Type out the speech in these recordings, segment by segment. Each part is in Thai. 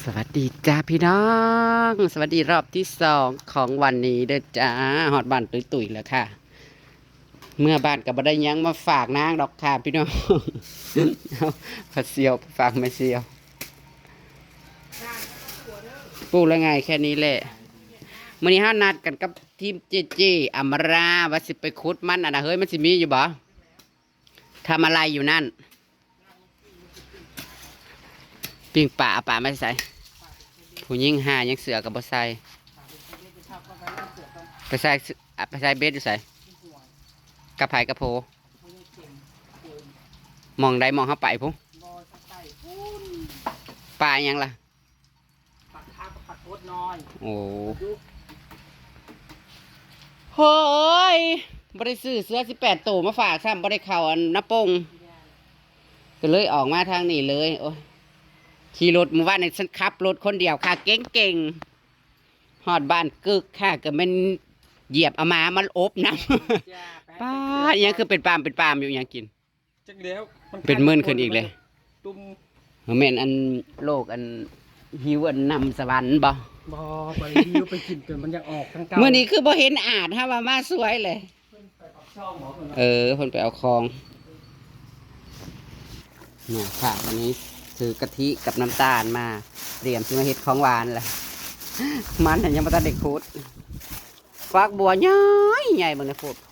สวัสดีจ้าพี่น้อง สวัสดีรอบที่สองของวันนี้เด้อจ้าฮอดบ้านตุยๆแล้วค่ะ เมื่อบ้านกับบัได้ยังมาฝากนางดอกค่ะพี่น้องเอาผัดเซียวฝากไม่เซียวปูแล้วไงแค่นี้แหละมื่อนี้ห้านัดกันกับทีมเจเจอมราว่าสิไปคุดมันอะนะเฮ้ยมันสิมีอยู่บ่ทำอะไรอยู่นั่น ปิ้งป่าอาป่าไม่ใส่ ผู้หญิงหายังเสือกับบ่ใส่ไปใส่เสืออะไปใส่เบสอยู่ใส่กระไผกระโพมองใดมองเข้าไปพุ่งป่ายังล่ะปักทางปักโคตรน้อยโอ้เฮ้ยบ่ได้ซื้อเสื้อสิบแปดตัวมาฝากซ้ำบ่ได้เข่าอันน้าปงก็เลยออกมาทางนี้เลย โอ้ย ขี่รถหมู่บ้านในฉันขับรถคนเดียวค่ะเก่งๆฮอดบ้านกึกค่ะก็แมันเหยียบเอามามันอบน้ำจ้าไปป้าดอิหยังคือเป็นปามเป็นปามอยู่อิหยังกินจักแล้วเป็นหมื่นขึ้นอีกเลยตุ้มแม่นอันโลกอันหิวอันนำสวรรค์บ่บอไปดิวไปกินจนมันยังออกทั้งเก่าเมื่อนี้คือบ่เห็นอาจฮะว่ามาสวยเลยไปปักช่องหมอคนเออเพิ่นไปเอาคลองเนี่ยค่ะวันนี้ ถือกะทิกับน้ำตาลมาเตรียมที่มาเฮ็ดของหวานแหละมันยังบ่ทันได้ขุดฟักบัวใหญ่ใหญ่เบิ่งในโพดโพ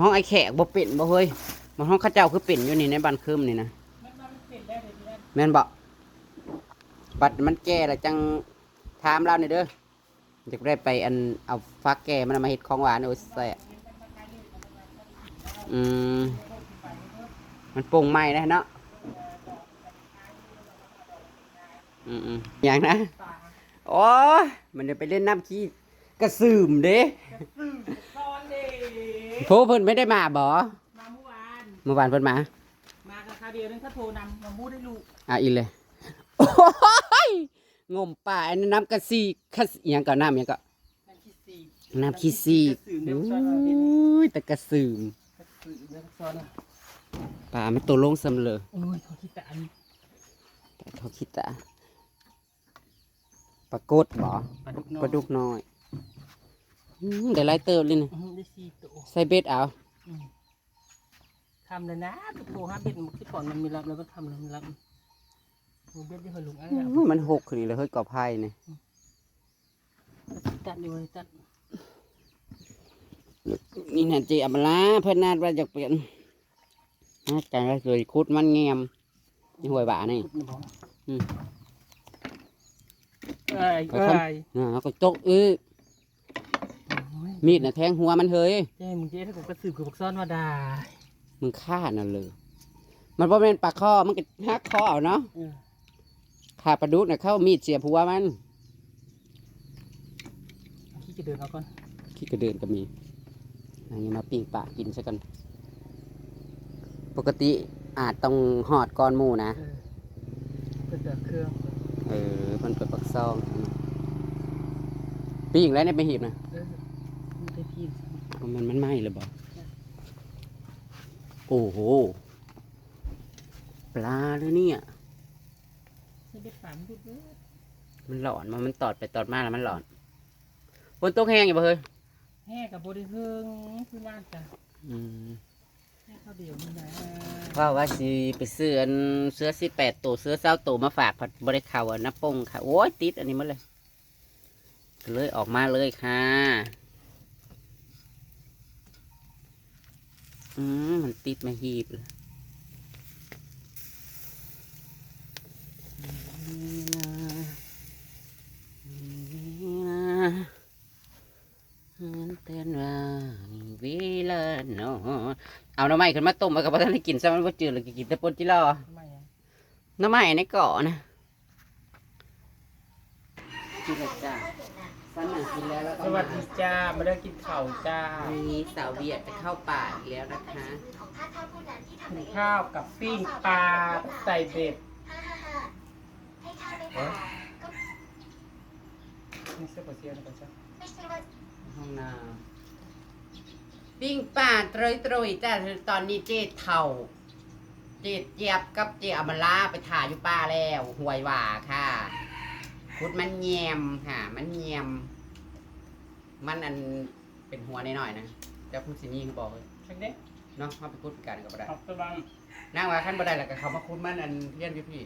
ห้องไอ้แขกบ่เป็นบ่เฮ้ยมันห้องข้าเจ้าคือเป็นอยู่นี่ในบ้านคืมนี่นะแม่นบ่บัดมันแก่ล้วจังถามเราหน่อยเด้อจะได้ไปอันเอาฟักแก่มันมาเฮ็ดของหวานโอ้ยแซ่อืมมันปรุงใหม่นะเนาะ อืมอืมอย่างนะโอ้ยมันจะไปเล่นน้ำขี้กระสืมเด้ซอนเดโพเพิ่นไม่ได้มาบ่มาเมื่อวานเมื่อวานเพิ่นมา มากับคราวเดียวนึงเขาโทรนำมามูได้ลูกอะอีเลยโอ้ยงมป่าอันนั้นน้ำกระซีกระอหยังก็น้ำอหยังก็นั่นที่สี่น้ำขี้ซีกระสือโเนี่ยซอนมาเห็นอ้ยแต่กระสืมกระสือเนี่ยซอนอะป่ามันตัวลงสำเลยโอ้ยเขาคิดแต่อันนี้แต่เขาคิดแต่ ปรากฏบ่ปลาดุกน้อยปลาดุกน้อยอืมได้หลายเติบเลยนะอื้อได้สี่ตัวใส่เบ็ดเอาอืมทำเลยนะกระโปรงห้าเบ็ดมันที่ก่อนมันมีรับแล้วก็ทำเลยมันรับมันเบ็ดที่เคยลุงไอ้เนี่ยอุ้ยมันหกขึ้นอีกเลยเฮ้ยกอไผ่เนี่ยตัดอยู่เลยตัดนี่น่ะเจียบลาเพื่อนนาดว่าจะเปลี่ยนนาดกันก็เคยคุดมันแงมนี่หวยบ่านี่ ขุดในบ่ออืม เอ้ยไปเอ้ครับยอ่าแล้วก็จกเออโอ้ยมีดน่ะแทงหัวมันเฮ้ยเจ้มึงเจ้ถ้าผมกระสืบกับพวกซ่อนมาได้มึงฆ่านั่นเลย มันบ่เป็นปลาข้อมันก็หักคอเอาเนาะเออขาปลาดุกน่ะเข้ามีดเสียบหัวมันขี้จะเดินเอาก่อนขี้กระเดินก็มีอันนี้มาปิ้งปลากินซะกัน ปกติอาจต้องหอดก้อนหมูนะเออเปิดเครื่องเออมันเป็นปักซองปิ้งแล้วเนี่ยไปหีบนะเออมันได้พี่เอามันมันไหม้เลยบอกโอ้โห ปลาเลยเนี่ยไม่ได้ฝันพูดเลยมันหลอนมามันตอดไปตอดมาแล้วมันหลอนบนโต๊ะแห้งอยู่บ่เฮ้ยแห่กับบริเทิงคือน่าจะอืมแห่ข้า วเดียวนี่นะว่าว่าสิไปซื้ออันเสื้อสิแปดตัวเสื้อเศร้าตัวมาฝากผัดบริเข่าอันน้ำปงค่ะ โอ้ยติดอันนี้มาเลย เลยออกมาเลยค่ะ อืมมันติดมาหีบเลยเต้นว่าวิลาโน เอาหน้ำไม้ขึ้นมาต้มมากับพ่อท่านได้กินซะมันว่าจืดเลยกินแต่ปนจิรอทำไมอะหน้ำไม้ในเกาะนะกินแล้วจ้าสันหนังกินแล้วแล้วสก็วัสดีจ้ามาได้กินข้าวจ้าวันนี้สาวเวียดจะเข้าป่าอีกแล้วนะคะ กินข้าวกับปิ้งปลาใส่เบ็ดเอ๊ะนี่เสื้อผ้าเสียนะจ๊ะห้องน้ำ ปิ้งป่าตรอยตรอยๆจ้าตอนนี้เจ๊เท่าจีดเจี๊ยบกับเจียอมาลาไปถ่ายอยู่ป่าแล้วห่วยหว่าค่ะพุดมันเงียมค่ะ มันเงียม มันอันเป็นหัวหน่อยๆนะเจ้าพูดสินี่เขาบอกเลยเช็คเด้เนาะเขาไปพูดกันก็บ่ได้ขอบตะบังนั่งว่าขั้นบ่ได้แล้วก็เขามาขุดมันอันเทียนพี่พี่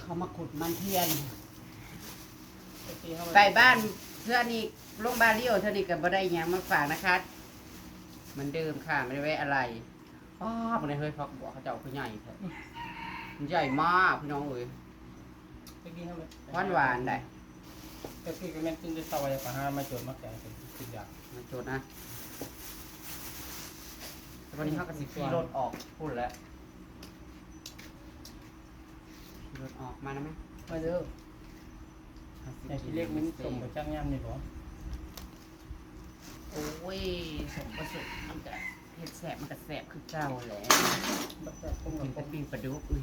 เขามาขุดมันเทียนไปตีเข้าไปบ้านเพื่อนนี่ โรงพยาบาลลิโอเท่านี้ก็บ่ได้หยังมาฝากนะคะเหมันเดิมค่ะไม่ได้แวะอะไรอ้าวมันเฮ้ยพักบัวเขาเจ้าคือใหญ่แท้มันใหญ่มากพี่น้องเอ้ยไปกินเข้าไปหวานหวานๆได้ก็คือก็แม่นกินจะซอยปะฮามาโจดมาแกงเป็นสิบอย่างมาโจทย์นะแต่วันนี้เขาก็สิขี่รถออกพูดแล้วขี่รถออกมาแล้วไหมมาเด้อ แต่ที่เล็กมันส่งไปจ้างยำนี่บ่ โอ้ยสมประสบมันก็เห็ดแสบมันก็แสบคือเจ้าแหละบักแต่ต้มกินกัแต่บปิ้งปลาดุกอุ้ย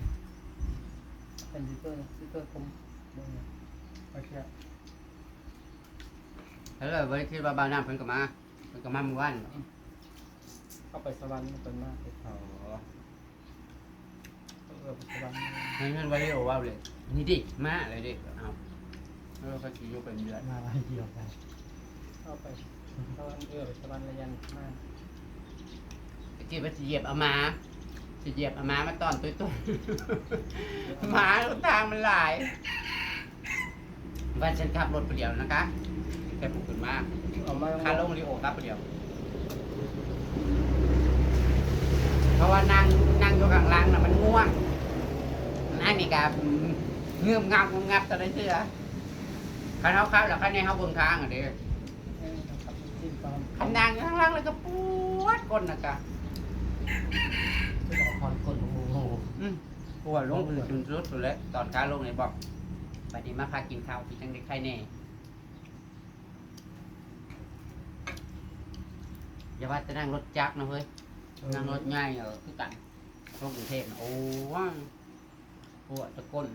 เป็นซิเตอร์ซิเตอร์คมบ่เนี่ยโอเคแล้วเลยไว้คิดว่าบาวน้ำเพิ่นก็มาเพิ่นก็มาเมื่อวานเข้าไปสวรรค์เป็นมากเลยอ๋อเออไปสวรรค์ให้เพิ่นไว้เรียกว่าเลย นี่ดิมาเลยดิเอาแล้วก็สิอยู่เป็นเดือนมาลายเดียวกันเข้าไป สวรรค์เออไปสวรรค์ระยันมากตะกี้ว่าสิเหยียบเอามาเหยียบเอามามาตอนตุ้ยๆหมาทางมันหลายว่าฉันขับรถไปเดียวนะคะแค่ปลุกขึ้นมาเอามาคาลงริโอครับไปเดียว เพราะว่านั่งนั่งอยู่ข้างล่างน่ะมันง่วงนั่งนี่กับเงือบงับงบงับตอนนั้เชื่อคันเขาครับแล้วคันในเขาบิ่งทางอะเด้ขั บจิ้มปลาคันนั่งอยู่ข้างหล่างแล้วก็ปวดก้นนะกะที่บอกคอนคนโอ้โหอืมปวดลงคือจุนรุดสุดแล้วตอนขาลงเลยบอกไปดีมาพากินข้าวพี่จังได้ใครแน่อย่าว่าจะนั่งรถจักรนะเฮ้ยนั่งรถง่ายเออคือกันลงกรุงเทพน่ะโอ้ว้างปวดตะก้น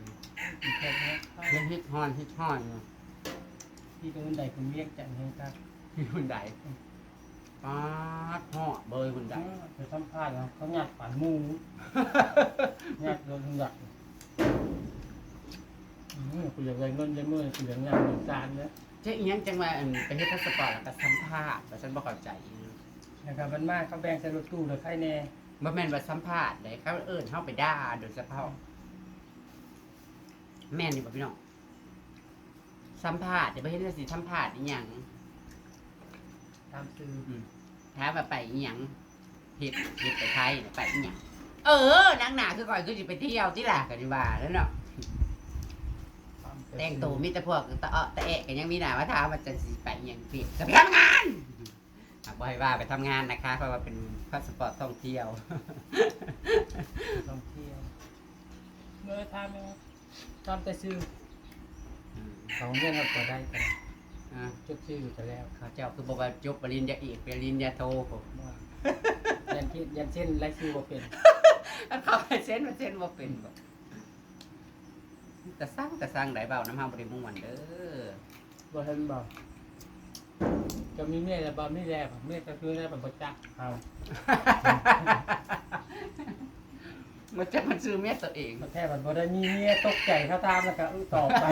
แค่นี้เฮ็ดฮิตฮอนฮิตฮอนอยู่ ที่ตรงใดคุณเรียกจันให้ครับ ที่หุ่นใดป๊าดห่อเบยหุ่นใดไปสัมภาษณ์นะเขาหยัดฝันมูหยัดโดนหยัดอืมคุณอยากได้เงินได้เมื่อคุณอยากงานเงินจานเนี่ยเจ๊อีหยังจังว่าอันไปเฮ็ดพาสปอร์ตแล้วก็สัมภาษณ์แต่ฉันบ่เข้าใจนะครับมันมากเขาแบ่งใส่รถตู้เลยใครแน่บ่แม่นว่าสัมภาษณ์เด้เขาเอิ้นเฮาไปด่าโดยเฉพาะแม่นนี่บ่พี่น้องสัมภาษณ์เดี๋ยวไปเฮ็ดจังซี่สัมภาษณ์อีหยัง ตามซื้อถามว่าไปอีหยังเฮ็ดเฮ็ดไปไทยน่ะไปอีหยังเออนางหนาคือก่อยคือสิไปเที่ยวที่ล่ะก็สิว่าแล้วเนาะตามแต่งตัวมีแต่พวกตะเอะตะเอะกันยังมีหน้าว่าถามว่าจะสิไปอหยังเปลี่ยนจะไปทำงานอะบ่ให้ว่าไปทำงานนะคะ เพราะว่าเป็นพาสปอร์ตท่องเที่ยว ท่องเที่ยวเมื่อทำไหมตามแต่ซื้ออืมสองเรื่องเราก็ได้กัน อะจดชื่ออยู่แต่แล้วเขาเจ้าคือบอกว่าจบปริญญาเอกปริญญาโทผมว่ายันที่ยันเช่นไลฟ์ชื่อว่าเป็นเขาให้เซ็นมาเซ็นว่าเป็นบ่แต่สร้างแต่สร้างได้เบาน้ำห้ามบริมุ่งวันเด้อบ่เห็นบ่จะมีเมียแล้วบ่มีแรงเมียก็คือได้แบบบ่จักเอามันจะมันซื้อเมียตัวเองมาแท้บัดบ่ได้มีเมียตกใจเขาตามแล้วก็อื้อต่อไป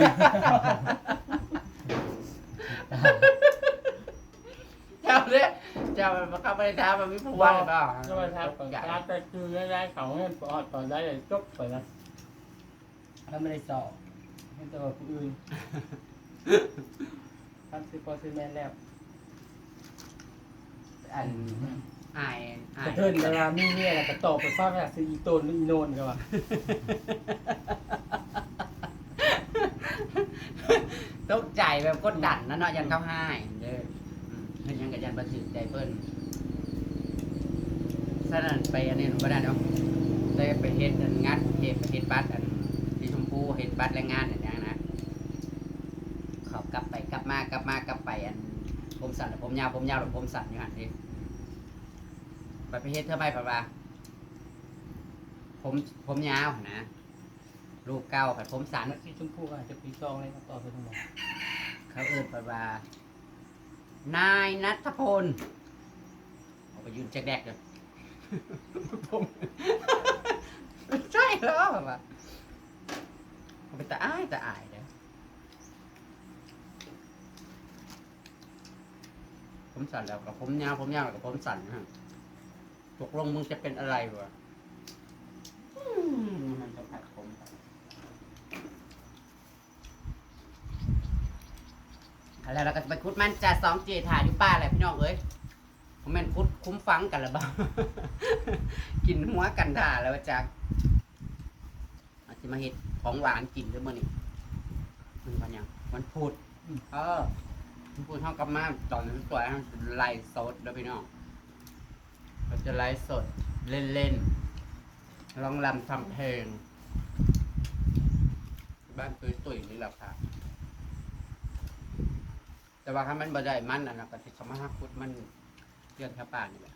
เจ้าเนี่ยเจ้ามันเข้าไปในทางมันมีผู้ว่าหรือเปล่าก็มาทำก่อนการไปคือได้เขาเงินปอดก่อนได้เลยจบไปนะถ้าไม่ได้สอบให้ตัวผู้อื่นทำซื้อพอซื้อแม่นแล้วอันอายอากระยเทินเวลามีเนี่ยแล้วก็ตอบไปฟ้าไปหาซื้ออีโตนหรืออีโนนก็ว่า ตกใจ แบบกดดันนะเนาะยันเข้าให้เด้อเพิ่นยังกับยันบันทึกใจเพิ่นฉะนั้นไปอันนี้บ่ได้เนาะได้ไปเฮ็ดอันงัดเฮ็ดไปเฮ็ดบัตรอันที่ชมพูเฮ็ดบัตรแรงงานอย่างนี้นะเขากลับไปกลับมากลับมากลับไปอันผมสั้นหรือผมยาวผมยาวหรือผมสั้นอยู่หันดิไปไปเฮ็ดเท่าไหร่ปะวะผมผมยาวนะลูกเก้าผัดผมสั้นสีชมพูอาจจะปีซองเลยต่อไปทั้งหมด เขาเอิ้นไปว่า นายนัทพลเอาไปยืนแจกแดกเลยผมใช่เหรอแบบว่ามันเป็นตาอ้ายตาอายเลยผมสั่นแล้วกับผมยาวผมยาวกับผมสั่นนะฮะตกลงมึงจะเป็นอะไรวะอืมมันจะผัดผมไป อะไรเราก็จะไปคุดมันจะสองเจถ่ายอยู่ป้าแหละพี่น้องเอ้ยผมแม่นคุดคุ้มฟังกันหรือเปล่ากินหัวกันด่าแล้วจักอาจจะมาเห็ดของหวานกินด้วยมั้อนี่มันวันหยังมันพูดเออมันพูดเท่ากับมาตอนนั้นตัวให้มันไล่สดแล้วพี่น้องเราจะไล่สดเล่นเล่นๆร้องรำทำเพลงบ้านตุยตุยๆนี่แหละค่ะ แต่ว่าถ้ามันบ่ได้มันอะนะก็จะเขามาหักพุดมันเรื่องข้าป่านี่แหละ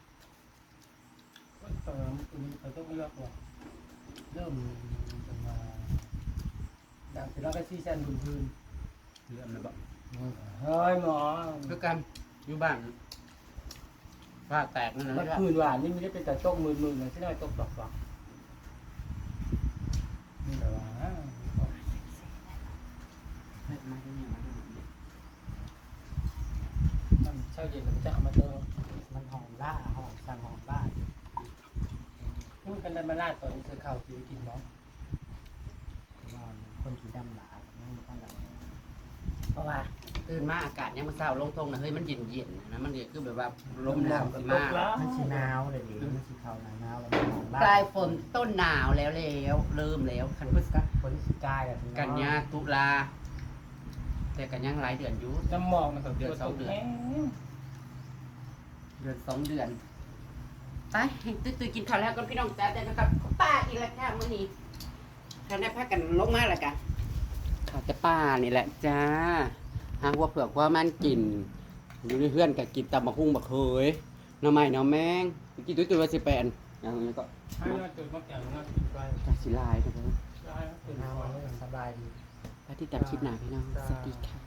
ตอนนั้นเขาต้องไม่รับหรอกเริ่มจะมาดังเสร็จแล้วก็ซีซันบุญพื้นเรื่องมันบอกเฮ้ยหมอคือกันอยู่บ้านว่าแตกนั่นมัแหนละพื้นหวานนี่ไม่ได้เป็นแต่ตกมือมือนะที่น้อยตกดอกดอกนี่แต่ว่า เฮ็ดมาที่นี่มาที่นี่มันเช้าเย็นมันจะเอามาเติมมันหอมล่าหอมสั่งหอมล่าพูดกันได้มาลาดตอนนี้เธอข้าวกินกินเนาะว่าคนสีดำหลาไม่มีคนดำเพราะว่าตื่นมาอากาศยังมันเศร้าลงทงนะเฮ้ยมันเย็นเย็นๆนะมันเย็นคือแบบว่าลมหนาวสิมากมันสีหนาวเลยดิมันสีขาวหนาวแล้วมันหอมล่าปลายฝนต้นหนาวแล้วแล้วเริ่มแล้วคันพฤศจิกาคนสีกายอะกันยาตุลา แต่กันยังหลายเดือนอยู่ น้ำหมอกมันก็เดือดสองเดือน เดือนสองเดือนไปตื้อตื้อกินข้าวแล้วก็พี่น้องจ้าแต่นะครับป้าอีกแล้วค่ะมื้อนี้ท่านได้พักกันลงมาแล้วกันข้าวจะป้านี่แหละจ้าหางวัวเผือกว่ามันกิน อยู่ในเพื่อนกับกินตำบักหุ่งบักเคยหน้ำไม้หน้ำแมงกินตุ้ยตุ้ยว่าสิแปนอย่างนี้ก็ให้มาจุดมาแก่งมาจุดไปกาสิลายนะครับ ได้ตื่นหนาวมามันสบายดี แล้วที่ตัดคลิปหนาพี่น้อง สวัสดีค่ะ